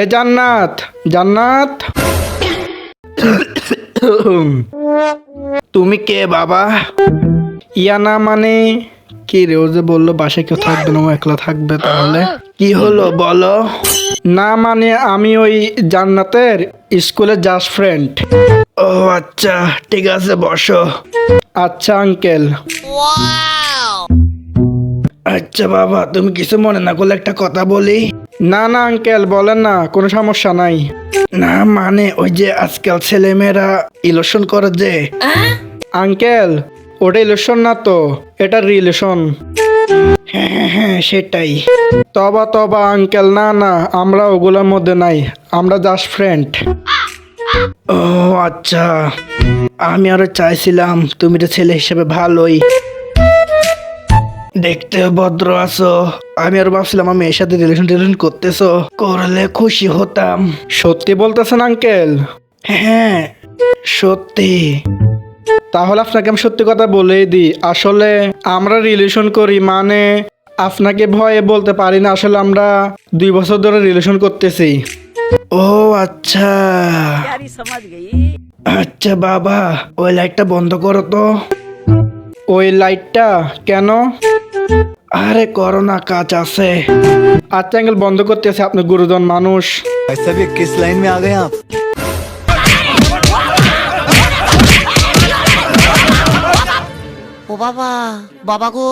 এ জান্নাত জান্নাত। তুমি কে বাবা? ইয়া না মানে? কি রে ও যে বলল বাসায় কেউ থাকবে না ও একলা থাকবে তাহলে? কি হলো বলো। না মানে আমি ওই জান্নাতের স্কুলের জাস্ট ফ্রেন্ড। ও আচ্ছা ঠিক আছে বসো। আচ্ছা আঙ্কেল। আচ্ছা বাবা তুমি কিছু মনে না করলে একটা কথা বলি? না না আঙ্কেল বলেন না কোনো সমস্যা নাই। না মানে ওই যে আজকাল ছেলেমেয়েরা ইলেকশন করে যে। আঙ্কেল ওটা ইলেকশন না তো এটা রিলেশন। হ্যাঁ হ্যাঁ হ্যাঁ সেটাই। তবা তবা আঙ্কেল না না আমরা ওগুলোর মধ্যে নাই আমরা জাস্ট ফ্রেন্ড ও আচ্ছা। আমি আরও চাইছিলাম তুমি তো ছেলে হিসেবে ভালোই। দেখতে ভদ্র আছো। আমি আর ভাবছিলাম আমি এর সাথে রিলেশন টিলেশন করতেছো। করলে খুশি হতাম। সত্যি বলতেছেন আঙ্কেল? হ্যাঁ সত্যি। তাহলে আপনাকে আমি সত্যি কথা বলেই দিই। আসলে আমরা রিলেশন করি মানে আপনাকে ভয়ে বলতে পারি না। আসলে আমরা দুই বছর ধরে রিলেশন করতেছি। ও আচ্ছা। আচ্ছা বাবা ওই লাইটটা বন্ধ করো তো। ওই লাইটটা কেন আরে করোনা কাজ আছে আচ্ছা অ্যাঙ্গেল বন্ধ করতেছে আপনি গুরুজন মানুষ ऐसा भी किस लाइन में आ गए आप ও বাবা বাবা গো